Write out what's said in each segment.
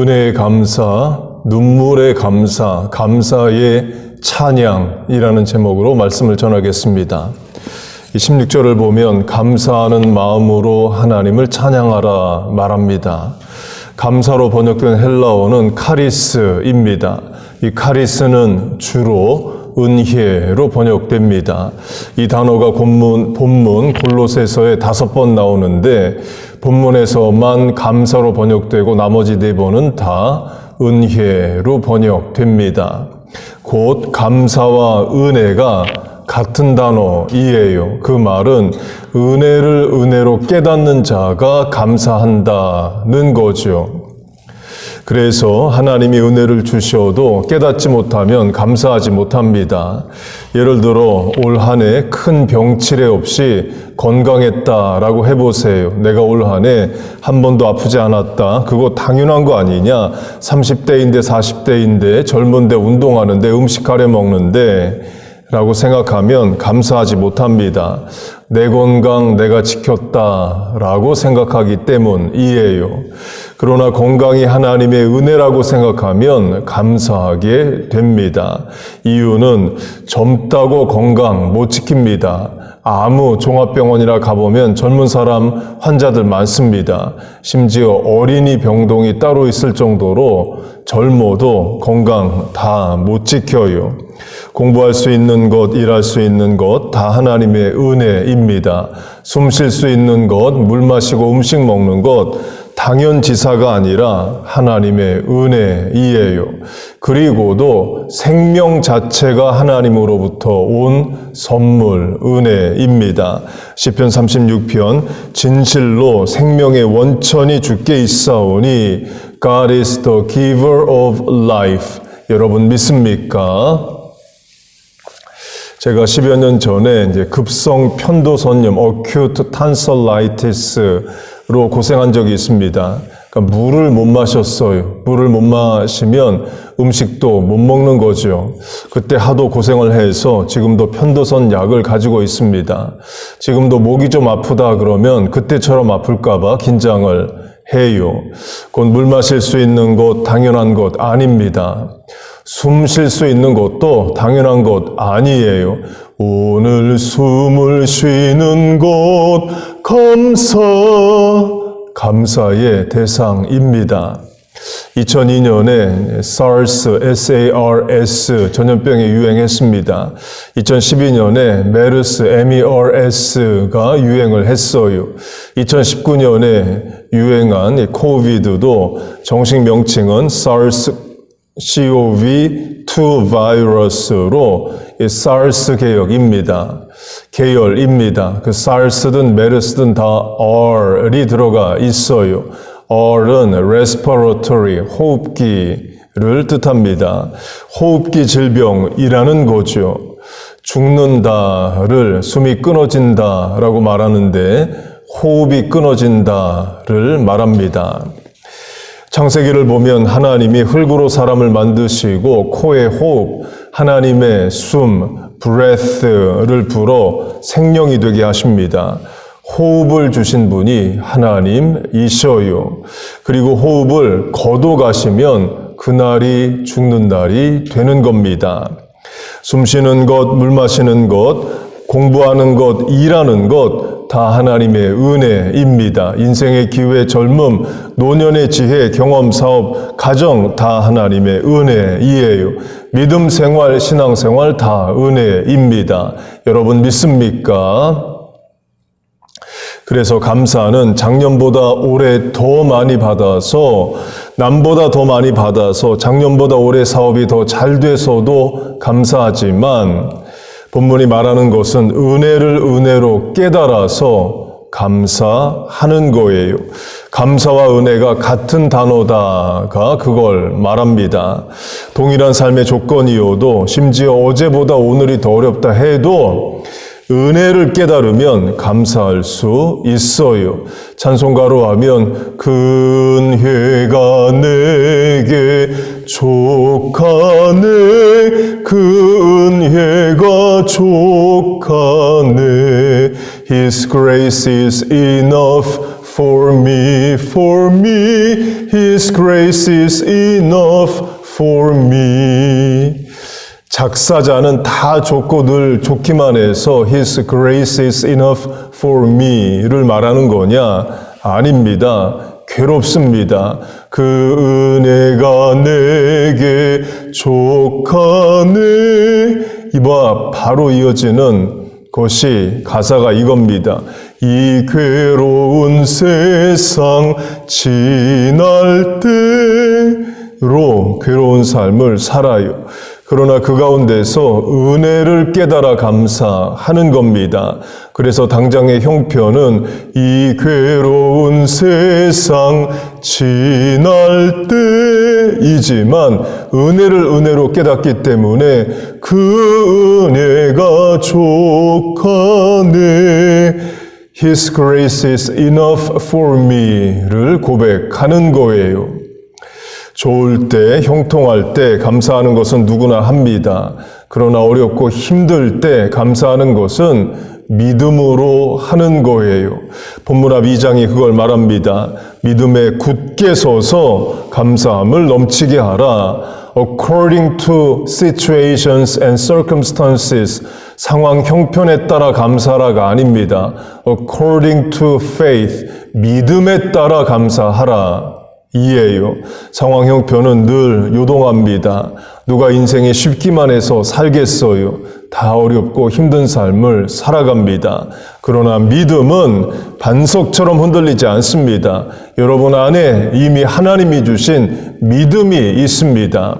은혜의 감사, 눈물의 감사, 감사의 찬양이라는 제목으로 말씀을 전하겠습니다. 이 16절을 보면 감사하는 마음으로 하나님을 찬양하라 말합니다. 감사로 번역된 헬라어는 카리스입니다. 이 카리스는 주로 은혜로 번역됩니다. 이 단어가 본문, 본문 골로새서에 다섯 번 나오는데 본문에서만 감사로 번역되고 나머지 네 번은 다 은혜로 번역됩니다. 곧 감사와 은혜가 같은 단어이에요. 그 말은 은혜를 은혜로 깨닫는 자가 감사한다는 거죠. 그래서 하나님이 은혜를 주셔도 깨닫지 못하면 감사하지 못합니다. 예를 들어 올 한 해 큰 병치레 없이 건강했다라고 해보세요. 내가 올 한 해 한 번도 아프지 않았다. 그거 당연한 거 아니냐? 30대인데 40대인데 젊은데 운동하는데 음식 가려 먹는데 라고 생각하면 감사하지 못합니다. 내 건강 내가 지켰다라고 생각하기 때문이에요. 그러나 건강이 하나님의 은혜라고 생각하면 감사하게 됩니다. 이유는 젊다고 건강 못 지킵니다. 아무 종합병원이나 가보면 젊은 사람 환자들 많습니다. 심지어 어린이 병동이 따로 있을 정도로 젊어도 건강 다 못 지켜요. 공부할 수 있는 것, 일할 수 있는 것, 다 하나님의 은혜입니다. 숨 쉴 수 있는 것, 물 마시고 음식 먹는 것, 당연지사가 아니라 하나님의 은혜이에요. 그리고도 생명 자체가 하나님으로부터 온 선물, 은혜입니다. 시편 36편, 진실로 생명의 원천이 주께 있사오니 God is the giver of life. 여러분 믿습니까? 제가 10여 년 전에 이제 급성 편도선염, acute tonsillitis로 고생한 적이 있습니다. 그러니까 물을 못 마셨어요. 물을 못 마시면 음식도 못 먹는 거죠. 그때 하도 고생을 해서 지금도 편도선 약을 가지고 있습니다. 지금도 목이 좀 아프다 그러면 그때처럼 아플까봐 긴장을 해요. 곧 물 마실 수 있는 것 당연한 것 아닙니다. 숨 쉴 수 있는 것도 당연한 것 아니에요. 오늘 숨을 쉬는 것 감사 감사의 대상입니다. 2002년에 SARS, SARS 전염병이 유행했습니다. 2012년에 메르스, MERS가 유행을 했어요. 2019년에 유행한 이 코비드도 정식 명칭은 SARS COV2 바이러스로 이 SARS 계열입니다. 계열입니다. 그 SARS든 메르스든 다 R이 들어가 있어요. R은 respiratory, 호흡기를 뜻합니다. 호흡기 질병이라는 거죠. 죽는다를 숨이 끊어진다라고 말하는데 호흡이 끊어진다를 말합니다. 창세기를 보면 하나님이 흙으로 사람을 만드시고 코에 호흡, 하나님의 숨, breath를 불어 생명이 되게 하십니다. 호흡을 주신 분이 하나님이셔요. 그리고 호흡을 거둬 가시면 그날이 죽는 날이 되는 겁니다. 숨 쉬는 것, 물 마시는 것, 공부하는 것, 일하는 것, 다 하나님의 은혜입니다. 인생의 기회, 젊음, 노년의 지혜, 경험, 사업, 가정 다 하나님의 은혜이에요. 믿음 생활, 신앙 생활 다 은혜입니다. 여러분 믿습니까? 그래서 감사는 작년보다 올해 더 많이 받아서 남보다 더 많이 받아서 작년보다 올해 사업이 더 잘 돼서도 감사하지만 본문이 말하는 것은 은혜를 은혜로 깨달아서 감사하는 거예요. 감사와 은혜가 같은 단어다가 그걸 말합니다. 동일한 삶의 조건이어도 심지어 어제보다 오늘이 더 어렵다 해도 은혜를 깨달으면 감사할 수 있어요. 찬송가로 하면 근혜가 내게 족하네 그 은혜가 족하네 His grace is enough for me, for me. His grace is enough for me. 작사자는 다 좋고 늘 좋기만 해서 His grace is enough for me를 말하는 거냐? 아닙니다. 괴롭습니다. 그 은혜가 내게 족하네. 이봐, 바로 이어지는 것이 가사가 이겁니다. 이 괴로운 세상 지날 때로 괴로운 삶을 살아요. 그러나 그 가운데서 은혜를 깨달아 감사하는 겁니다. 그래서 당장의 형편은 이 괴로운 세상 지날 때이지만 은혜를 은혜로 깨닫기 때문에 그 은혜가 족하네. His grace is enough for me를 고백하는 거예요. 좋을 때, 형통할 때 감사하는 것은 누구나 합니다. 그러나 어렵고 힘들 때 감사하는 것은 믿음으로 하는 거예요. 본문 앞 2장이 그걸 말합니다. 믿음에 굳게 서서 감사함을 넘치게 하라. According to situations and circumstances. 상황 형편에 따라 감사라가 아닙니다. According to faith. 믿음에 따라 감사하라. 이에요. 상황 형편은 늘 요동합니다. 누가 인생에 쉽기만 해서 살겠어요. 다 어렵고 힘든 삶을 살아갑니다. 그러나 믿음은 반석처럼 흔들리지 않습니다. 여러분 안에 이미 하나님이 주신 믿음이 있습니다.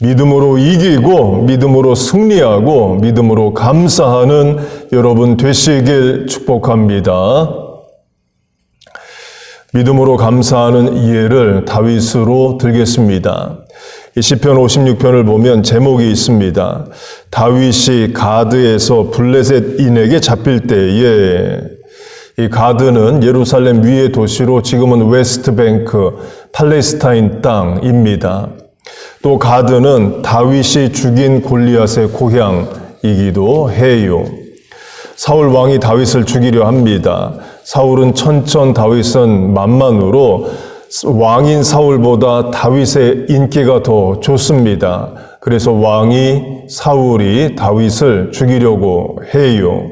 믿음으로 이기고 믿음으로 승리하고 믿음으로 감사하는 여러분 되시길 축복합니다. 믿음으로 감사하는 이해를 다윗으로 들겠습니다. 이 시편 56편을 보면 제목이 있습니다. 다윗이 가드에서 블레셋인에게 잡힐 때에 이 가드는 예루살렘 위의 도시로 지금은 웨스트뱅크 팔레스타인 땅입니다. 또 가드는 다윗이 죽인 골리앗의 고향이기도 해요. 사울 왕이 다윗을 죽이려 합니다. 사울은 천천 다윗은 만만으로 왕인 사울보다 다윗의 인기가 더 좋습니다. 그래서 왕이 사울이 다윗을 죽이려고 해요.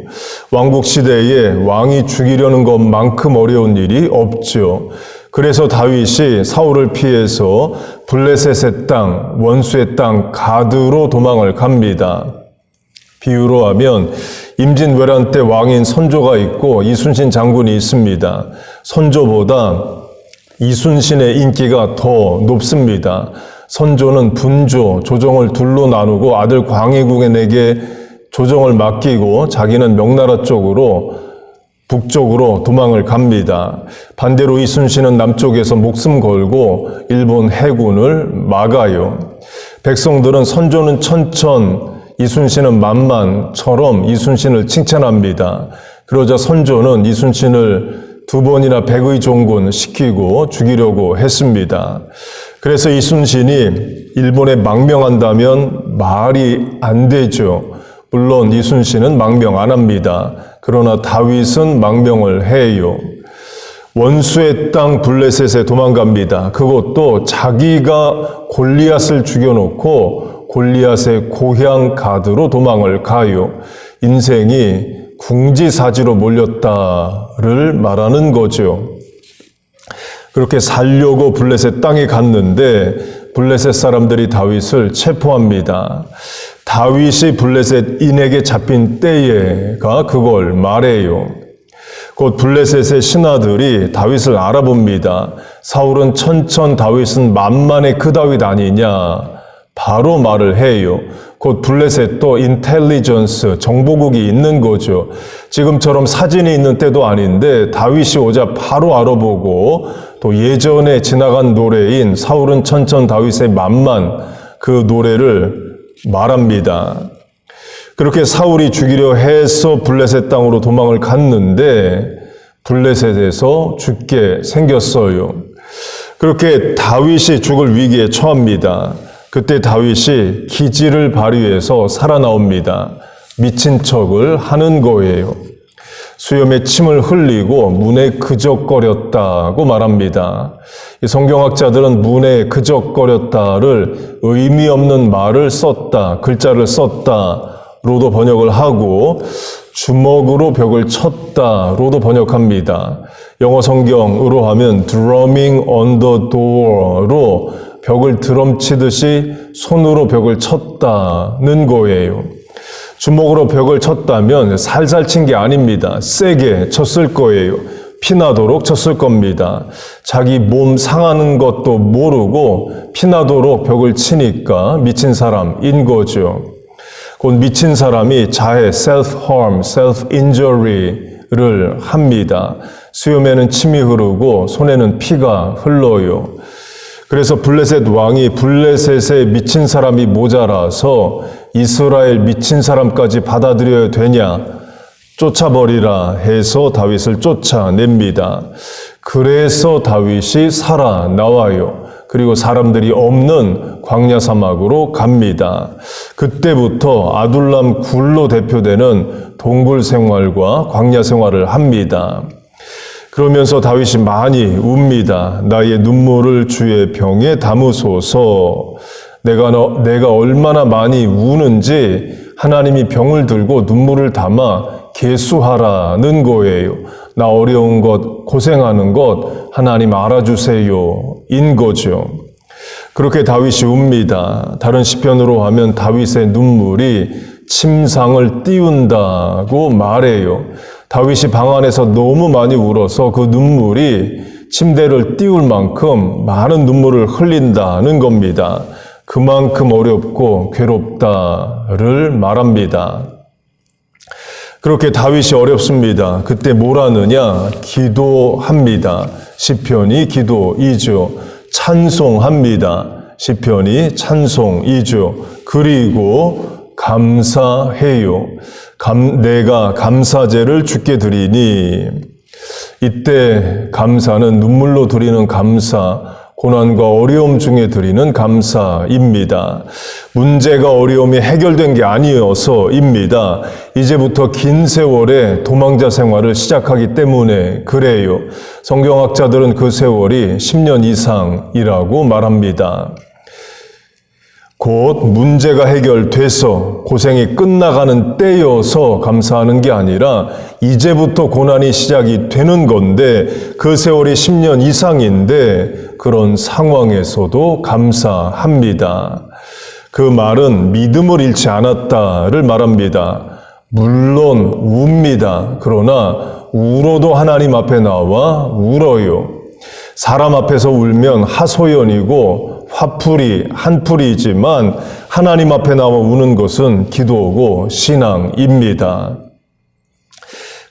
왕국 시대에 왕이 죽이려는 것만큼 어려운 일이 없죠. 그래서 다윗이 사울을 피해서 블레셋의 땅, 원수의 땅 가드로 도망을 갑니다. 비유로 하면 임진왜란 때 왕인 선조가 있고 이순신 장군이 있습니다. 선조보다 이순신의 인기가 더 높습니다. 선조는 분조, 조정을 둘로 나누고 아들 광해국에게 조정을 맡기고 자기는 명나라 쪽으로 북쪽으로 도망을 갑니다. 반대로 이순신은 남쪽에서 목숨 걸고 일본 해군을 막아요. 백성들은 선조는 천천, 이순신은 만만처럼 이순신을 칭찬합니다. 그러자 선조는 이순신을 두 번이나 백의 종군 시키고 죽이려고 했습니다. 그래서 이순신이 일본에 망명한다면 말이 안 되죠. 물론 이순신은 망명 안 합니다. 그러나 다윗은 망명을 해요. 원수의 땅 블레셋에 도망갑니다. 그것도 자기가 골리앗을 죽여놓고 골리앗의 고향 가드로 도망을 가요. 인생이 궁지사지로 몰렸다를 말하는 거죠. 그렇게 살려고 블레셋 땅에 갔는데 블레셋 사람들이 다윗을 체포합니다. 다윗이 블레셋인에게 잡힌 때에가 그걸 말해요. 곧 블레셋의 신하들이 다윗을 알아봅니다. 사울은 천천 다윗은 만만의 그 다윗 아니냐. 바로 말을 해요. 곧 블레셋도 인텔리전스, 정보국이 있는 거죠. 지금처럼 사진이 있는 때도 아닌데 다윗이 오자 바로 알아보고 또 예전에 지나간 노래인 사울은 천천 다윗의 만만 그 노래를 말합니다. 그렇게 사울이 죽이려 해서 블레셋 땅으로 도망을 갔는데 블레셋에서 죽게 생겼어요. 그렇게 다윗이 죽을 위기에 처합니다. 그때 다윗이 기지를 발휘해서 살아나옵니다. 미친 척을 하는 거예요. 수염에 침을 흘리고 문에 그적거렸다고 말합니다. 이 성경학자들은 문에 그적거렸다를 의미 없는 말을 썼다, 글자를 썼다로도 번역을 하고 주먹으로 벽을 쳤다로도 번역합니다. 영어 성경으로 하면 drumming on the door로 벽을 드럼 치듯이 손으로 벽을 쳤다는 거예요. 주먹으로 벽을 쳤다면 살살 친 게 아닙니다. 세게 쳤을 거예요. 피나도록 쳤을 겁니다. 자기 몸 상하는 것도 모르고 피나도록 벽을 치니까 미친 사람인 거죠. 곧 미친 사람이 자해, self-harm, self-injury를 합니다. 수염에는 침이 흐르고 손에는 피가 흘러요. 그래서 블레셋 왕이 블레셋에 미친 사람이 모자라서 이스라엘 미친 사람까지 받아들여야 되냐 쫓아버리라 해서 다윗을 쫓아냅니다. 그래서 다윗이 살아 나와요. 그리고 사람들이 없는 광야 사막으로 갑니다. 그때부터 아둘람 굴로 대표되는 동굴 생활과 광야 생활을 합니다. 그러면서 다윗이 많이 웁니다. 나의 눈물을 주의 병에 담으소서. 내가 너, 내가 얼마나 많이 우는지 하나님이 병을 들고 눈물을 담아 개수하라는 거예요. 나 어려운 것, 고생하는 것 하나님 알아주세요. 인 거죠. 그렇게 다윗이 웁니다. 다른 시편으로 하면 다윗의 눈물이 침상을 띄운다고 말해요. 다윗이 방 안에서 너무 많이 울어서 그 눈물이 침대를 띄울 만큼 많은 눈물을 흘린다는 겁니다. 그만큼 어렵고 괴롭다를 말합니다. 그렇게 다윗이 어렵습니다. 그때 뭘 하느냐? 기도합니다. 시편이 기도이죠. 찬송합니다. 시편이 찬송이죠. 그리고 감사해요. 감, 내가 감사제를 주께 드리니 이때 감사는 눈물로 드리는 감사, 고난과 어려움 중에 드리는 감사입니다. 문제가 어려움이 해결된 게 아니어서입니다. 이제부터 긴 세월의 도망자 생활을 시작하기 때문에 그래요. 성경학자들은 그 세월이 10년 이상이라고 말합니다. 곧 문제가 해결돼서 고생이 끝나가는 때여서 감사하는 게 아니라 이제부터 고난이 시작이 되는 건데 그 세월이 10년 이상인데 그런 상황에서도 감사합니다. 그 말은 믿음을 잃지 않았다를 말합니다. 물론 웁니다. 그러나 울어도 하나님 앞에 나와 울어요. 사람 앞에서 울면 하소연이고 화풀이, 한풀이지만 하나님 앞에 나와 우는 것은 기도고 신앙입니다.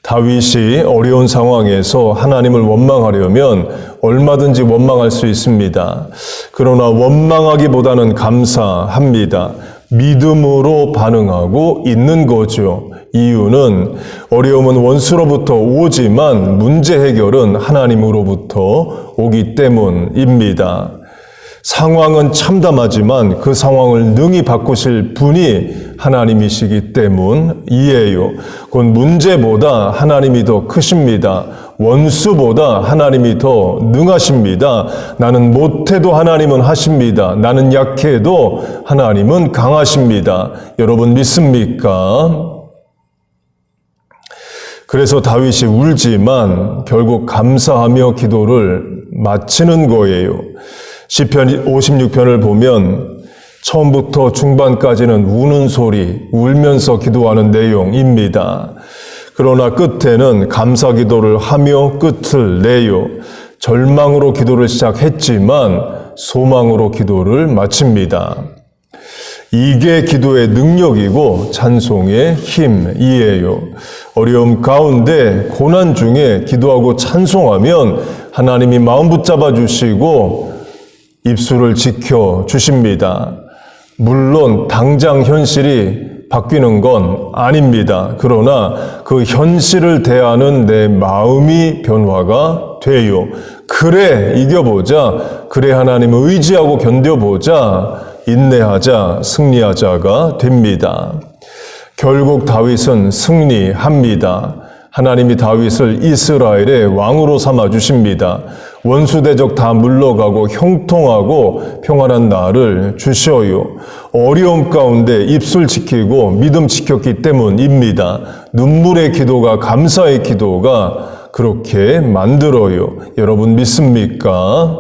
다윗이 어려운 상황에서 하나님을 원망하려면 얼마든지 원망할 수 있습니다. 그러나 원망하기보다는 감사합니다. 믿음으로 반응하고 있는 거죠. 이유는 어려움은 원수로부터 오지만 문제 해결은 하나님으로부터 오기 때문입니다. 상황은 참담하지만 그 상황을 능히 바꾸실 분이 하나님이시기 때문이에요. 곧 문제보다 하나님이 더 크십니다. 원수보다 하나님이 더 능하십니다. 나는 못해도 하나님은 하십니다. 나는 약해도 하나님은 강하십니다. 여러분 믿습니까? 그래서 다윗이 울지만 결국 감사하며 기도를 마치는 거예요. 시편 56편을 보면 처음부터 중반까지는 우는 소리, 울면서 기도하는 내용입니다. 그러나 끝에는 감사 기도를 하며 끝을 내요. 절망으로 기도를 시작했지만 소망으로 기도를 마칩니다. 이게 기도의 능력이고 찬송의 힘이에요. 어려움 가운데 고난 중에 기도하고 찬송하면 하나님이 마음 붙잡아 주시고 입술을 지켜 주십니다. 물론 당장 현실이 바뀌는 건 아닙니다. 그러나 그 현실을 대하는 내 마음이 변화가 돼요. 그래, 이겨보자. 그래, 하나님을 의지하고 견뎌보자. 인내하자, 승리하자가 됩니다. 결국 다윗은 승리합니다. 하나님이 다윗을 이스라엘의 왕으로 삼아 주십니다. 원수 대적 다 물러가고 형통하고 평안한 날을 주셔요. 어려움 가운데 입술 지키고 믿음 지켰기 때문입니다. 눈물의 기도가 감사의 기도가 그렇게 만들어요. 여러분 믿습니까?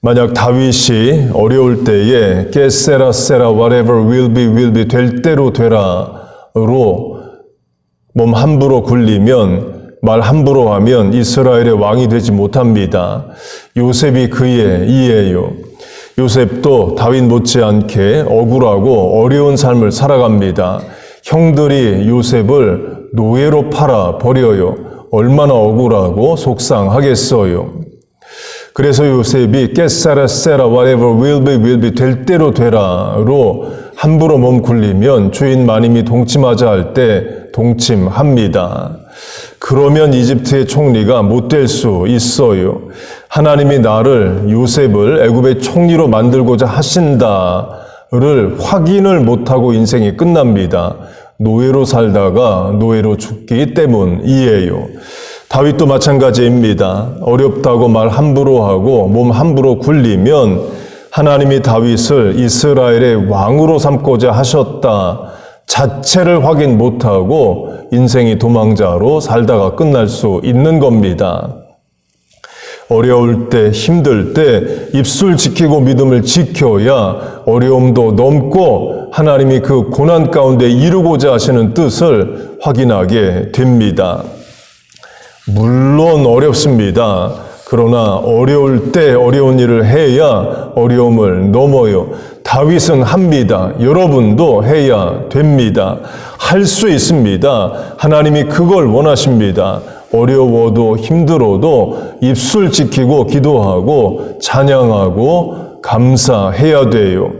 만약 다윗이 어려울 때에 게세라 세라 whatever will be will be 될 대로 되라로 몸 함부로 굴리면 말 함부로 하면 이스라엘의 왕이 되지 못합니다. 요셉이 그의 이에요. 요셉도 다윗 못지않게 억울하고 어려운 삶을 살아갑니다. 형들이 요셉을 노예로 팔아 버려요. 얼마나 억울하고 속상하겠어요. 그래서 요셉이 깨사라 세라 whatever will be will be 될 대로 되라로 함부로 몸 굴리면 주인 마님이 동침하자 할 때 동침합니다. 그러면 이집트의 총리가 못 될 수 있어요. 하나님이 나를 요셉을 애굽의 총리로 만들고자 하신다를 확인을 못하고 인생이 끝납니다. 노예로 살다가 노예로 죽기 때문이에요. 다윗도 마찬가지입니다. 어렵다고 말 함부로 하고 몸 함부로 굴리면 하나님이 다윗을 이스라엘의 왕으로 삼고자 하셨다 자체를 확인 못하고 인생이 도망자로 살다가 끝날 수 있는 겁니다. 어려울 때, 힘들 때 입술 지키고 믿음을 지켜야 어려움도 넘고 하나님이 그 고난 가운데 이루고자 하시는 뜻을 확인하게 됩니다. 물론 어렵습니다. 그러나 어려울 때 어려운 일을 해야 어려움을 넘어요. 다윗은 합니다. 여러분도 해야 됩니다. 할 수 있습니다. 하나님이 그걸 원하십니다. 어려워도 힘들어도 입술 지키고 기도하고 찬양하고 감사해야 돼요.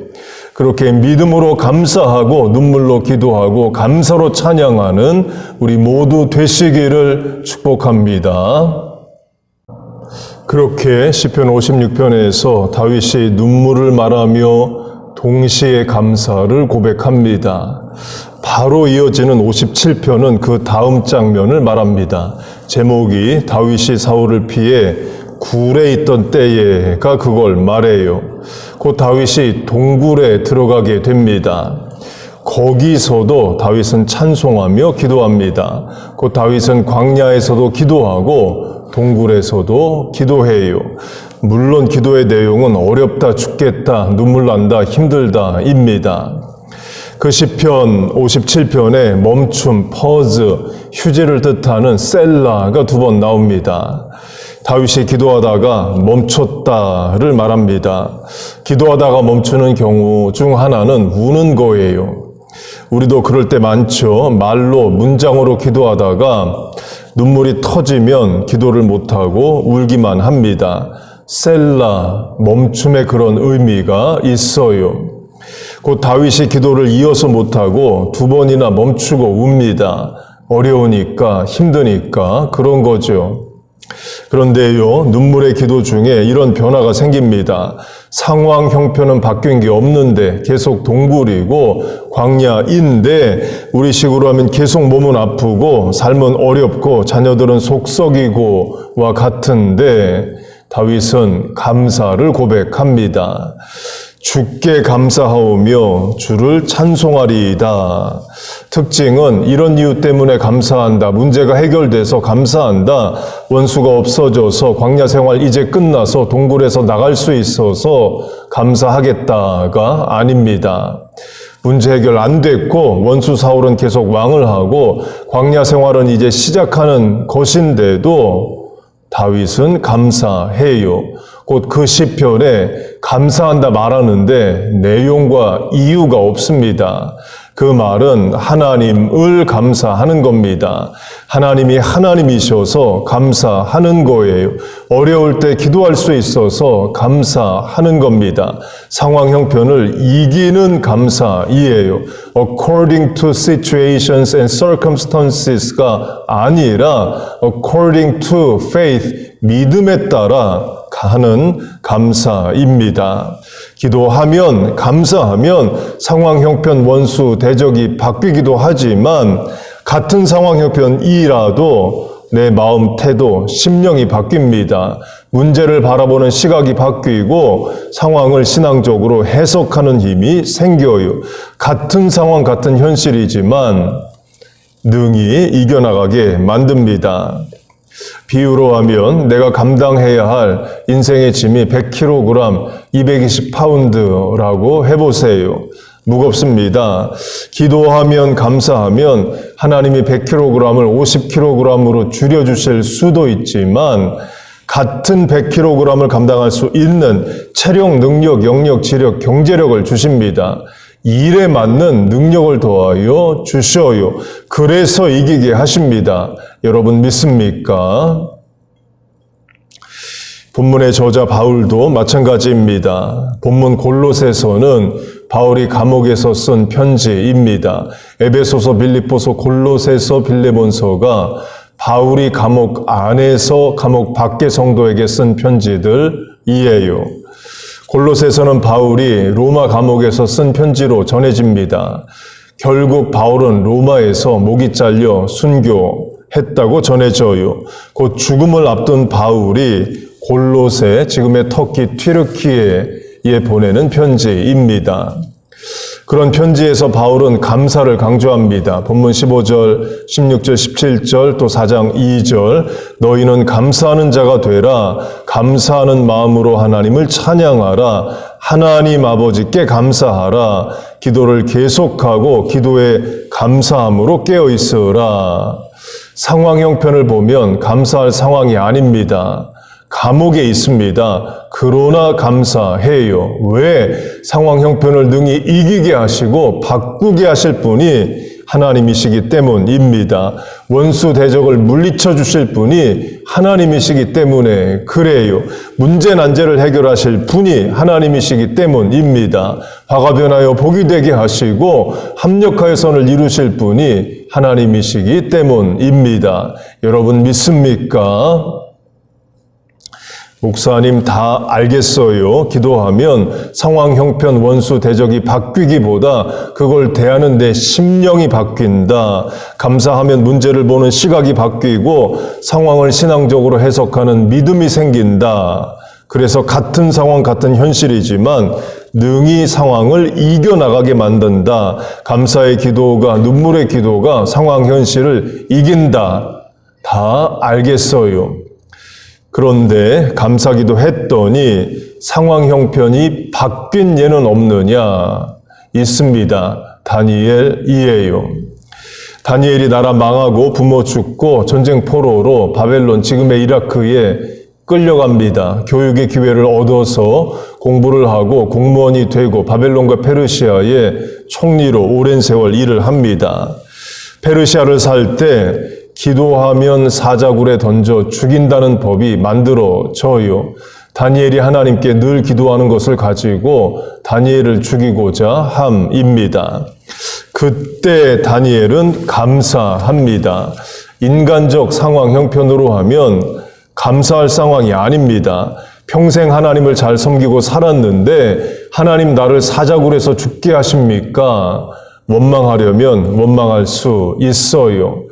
그렇게 믿음으로 감사하고 눈물로 기도하고 감사로 찬양하는 우리 모두 되시기를 축복합니다. 그렇게 시편 56편에서 다윗이 눈물을 말하며 동시에 감사를 고백합니다. 바로 이어지는 57편은 그 다음 장면을 말합니다. 제목이 다윗이 사울을 피해 굴에 있던 때에가 그걸 말해요. 곧 다윗이 동굴에 들어가게 됩니다. 거기서도 다윗은 찬송하며 기도합니다. 곧 다윗은 광야에서도 기도하고 동굴에서도 기도해요. 물론 기도의 내용은 어렵다, 죽겠다, 눈물 난다, 힘들다 입니다. 그 시편 57편에 멈춤, 퍼즈, 휴지를 뜻하는 셀라가 두 번 나옵니다. 다윗이 기도하다가 멈췄다를 말합니다. 기도하다가 멈추는 경우 중 하나는 우는 거예요. 우리도 그럴 때 많죠. 말로, 문장으로 기도하다가 눈물이 터지면 기도를 못하고 울기만 합니다. 셀라, 멈춤의 그런 의미가 있어요. 곧 다윗이 기도를 이어서 못하고 두 번이나 멈추고 웁니다. 어려우니까, 힘드니까 그런 거죠. 그런데요, 눈물의 기도 중에 이런 변화가 생깁니다. 상황 형편은 바뀐 게 없는데 계속 동굴이고 광야인데 우리 식으로 하면 계속 몸은 아프고 삶은 어렵고 자녀들은 속썩이고와 같은데 다윗은 감사를 고백합니다. 주께 감사하오며 주를 찬송하리이다. 특징은 이런 이유 때문에 감사한다. 문제가 해결돼서 감사한다. 원수가 없어져서 광야 생활 이제 끝나서 동굴에서 나갈 수 있어서 감사하겠다가 아닙니다. 문제 해결 안 됐고 원수 사울은 계속 왕을 하고 광야 생활은 이제 시작하는 것인데도 다윗은 감사해요. 곧 그 시편에 감사한다 말하는데 내용과 이유가 없습니다. 그 말은 하나님을 감사하는 겁니다. 하나님이 하나님이셔서 감사하는 거예요. 어려울 때 기도할 수 있어서 감사하는 겁니다. 상황 형편을 이기는 감사이에요. According to situations and circumstances가 아니라 according to faith, 믿음에 따라 하는 감사입니다. 기도하면, 감사하면 상황, 형편, 원수, 대적이 바뀌기도 하지만 같은 상황 형편이라도 내 마음 태도, 심령이 바뀝니다. 문제를 바라보는 시각이 바뀌고 상황을 신앙적으로 해석하는 힘이 생겨요. 같은 상황, 같은 현실이지만 능히 이겨나가게 만듭니다. 비유로 하면 내가 감당해야 할 인생의 짐이 100kg, 220파운드라고 해보세요. 무겁습니다. 기도하면 감사하면 하나님이 100kg을 50kg으로 줄여주실 수도 있지만 같은 100kg을 감당할 수 있는 체력, 능력, 영역, 지력, 경제력을 주십니다. 일에 맞는 능력을 더하여 주셔요. 그래서 이기게 하십니다. 여러분 믿습니까? 본문의 저자 바울도 마찬가지입니다. 본문 골로새서는 바울이 감옥에서 쓴 편지입니다. 에베소서, 빌립보서, 골로새서, 빌레몬서가 바울이 감옥 안에서 감옥 밖의 성도에게 쓴 편지들이에요. 골로새서는 바울이 로마 감옥에서 쓴 편지로 전해집니다. 결국 바울은 로마에서 목이 잘려 순교했다고 전해져요. 곧 죽음을 앞둔 바울이 골로새, 지금의 터키 튀르키예에 보내는 편지입니다. 그런 편지에서 바울은 감사를 강조합니다. 본문 15절, 16절, 17절, 또 4장 2절. 너희는 감사하는 자가 되라. 감사하는 마음으로 하나님을 찬양하라. 하나님 아버지께 감사하라. 기도를 계속하고 기도에 감사함으로 깨어 있으라. 상황 형편을 보면 감사할 상황이 아닙니다. 감옥에 있습니다. 그러나 감사해요. 왜? 상황 형편을 능히 이기게 하시고 바꾸게 하실 분이 하나님이시기 때문입니다. 원수 대적을 물리쳐 주실 분이 하나님이시기 때문에 그래요. 문제 난제를 해결하실 분이 하나님이시기 때문입니다. 화가 변하여 복이 되게 하시고 합력하여 선을 이루실 분이 하나님이시기 때문입니다. 여러분 믿습니까? 목사님 다 알겠어요. 기도하면 상황, 형편, 원수, 대적이 바뀌기보다 그걸 대하는 데 심령이 바뀐다. 감사하면 문제를 보는 시각이 바뀌고 상황을 신앙적으로 해석하는 믿음이 생긴다. 그래서 같은 상황, 같은 현실이지만 능히 상황을 이겨나가게 만든다. 감사의 기도가, 눈물의 기도가 상황, 현실을 이긴다. 다 알겠어요. 그런데 감사기도 했더니 상황 형편이 바뀐 예는 없느냐? 있습니다. 다니엘이에요. 다니엘이 나라 망하고 부모 죽고 전쟁 포로로 바벨론 지금의 이라크에 끌려갑니다. 교육의 기회를 얻어서 공부를 하고 공무원이 되고 바벨론과 페르시아의 총리로 오랜 세월 일을 합니다. 페르시아를 살 때 기도하면 사자굴에 던져 죽인다는 법이 만들어져요. 다니엘이 하나님께 늘 기도하는 것을 가지고 다니엘을 죽이고자 함입니다. 그때 다니엘은 감사합니다. 인간적 상황 형편으로 하면 감사할 상황이 아닙니다. 평생 하나님을 잘 섬기고 살았는데 하나님 나를 사자굴에서 죽게 하십니까? 원망하려면 원망할 수 있어요.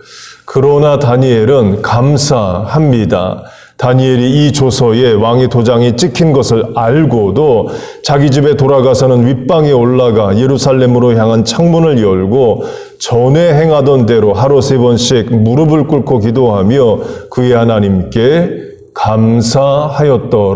그러나 다니엘은 감사합니다. 다니엘이 이 조서에 왕의 도장이 찍힌 것을 알고도 자기 집에 돌아가서는 윗방에 올라가 예루살렘으로 향한 창문을 열고 전에 행하던 대로 하루 세 번씩 무릎을 꿇고 기도하며 그의 하나님께 감사하였더라.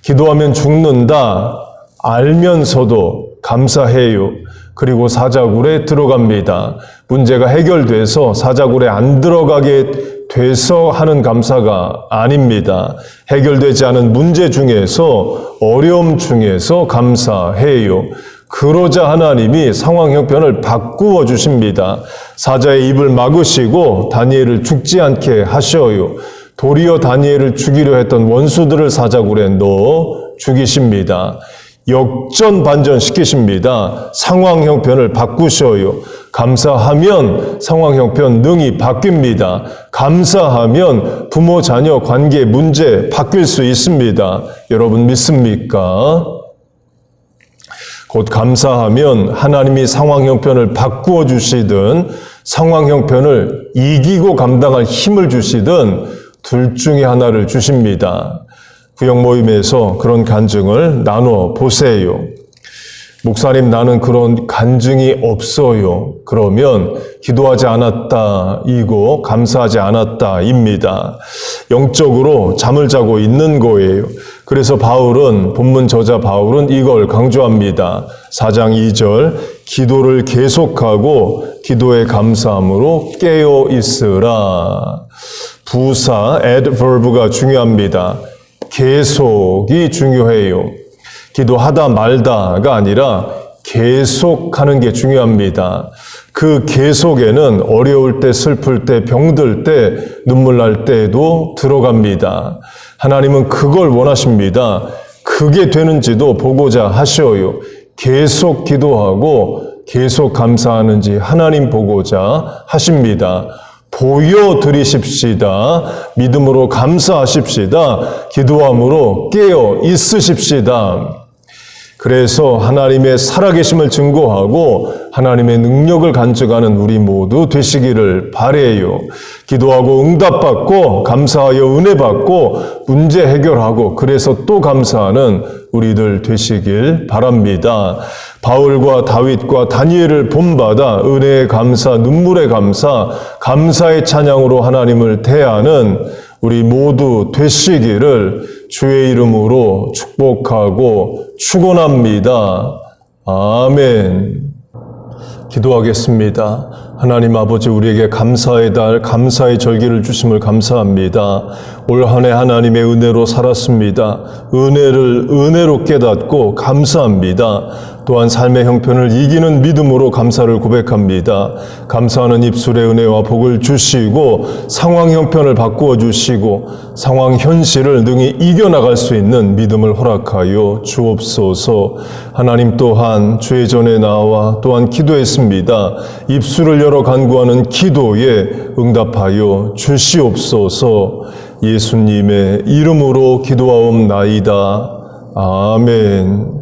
기도하면 죽는다. 알면서도 감사해요. 그리고 사자굴에 들어갑니다. 문제가 해결돼서 사자굴에 안 들어가게 돼서 하는 감사가 아닙니다. 해결되지 않은 문제 중에서 어려움 중에서 감사해요. 그러자 하나님이 상황 형편을 바꾸어 주십니다. 사자의 입을 막으시고 다니엘을 죽지 않게 하셔요. 도리어 다니엘을 죽이려 했던 원수들을 사자굴에 넣어 죽이십니다. 역전 반전 시키십니다. 상황 형편을 바꾸셔요. 감사하면 상황 형편 능이 바뀝니다. 감사하면 부모 자녀 관계 문제 바뀔 수 있습니다. 여러분 믿습니까? 곧 감사하면 하나님이 상황 형편을 바꾸어 주시든 상황 형편을 이기고 감당할 힘을 주시든 둘 중에 하나를 주십니다. 구역 모임에서 그런 간증을 나눠 보세요. 목사님, 나는 그런 간증이 없어요. 그러면 기도하지 않았다, 이고 감사하지 않았다, 입니다. 영적으로 잠을 자고 있는 거예요. 그래서 바울은, 본문 저자 바울은 이걸 강조합니다. 4장 2절, 기도를 계속하고 기도의 감사함으로 깨어 있으라. 부사, adverb가 중요합니다. 계속이 중요해요. 기도하다 말다가 아니라 계속하는 게 중요합니다. 그 계속에는 어려울 때, 슬플 때, 병들 때, 눈물 날 때도 들어갑니다. 하나님은 그걸 원하십니다. 그게 되는지도 보고자 하셔요. 계속 기도하고 계속 감사하는지 하나님 보고자 하십니다. 보여드리십시다. 믿음으로 감사하십시다. 기도함으로 깨어 있으십시다. 그래서 하나님의 살아계심을 증거하고 하나님의 능력을 간증하는 우리 모두 되시기를 바래요. 기도하고 응답받고 감사하여 은혜 받고 문제 해결하고 그래서 또 감사하는 우리들 되시길 바랍니다. 바울과 다윗과 다니엘을 본받아 은혜의 감사, 눈물의 감사, 감사의 찬양으로 하나님을 대하는 우리 모두 되시기를 주의 이름으로 축복하고 축원합니다. 아멘. 기도하겠습니다. 하나님 아버지 우리에게 감사의 달, 감사의 절기를 주심을 감사합니다. 올 한 해 하나님의 은혜로 살았습니다. 은혜를 은혜로 깨닫고 감사합니다. 또한 삶의 형편을 이기는 믿음으로 감사를 고백합니다. 감사하는 입술의 은혜와 복을 주시고 상황 형편을 바꾸어 주시고 상황 현실을 능히 이겨나갈 수 있는 믿음을 허락하여 주옵소서. 하나님 또한 주의 전에 나와 또한 기도했습니다. 입술을 열어 간구하는 기도에 응답하여 주시옵소서. 예수님의 이름으로 기도하옵나이다. 아멘.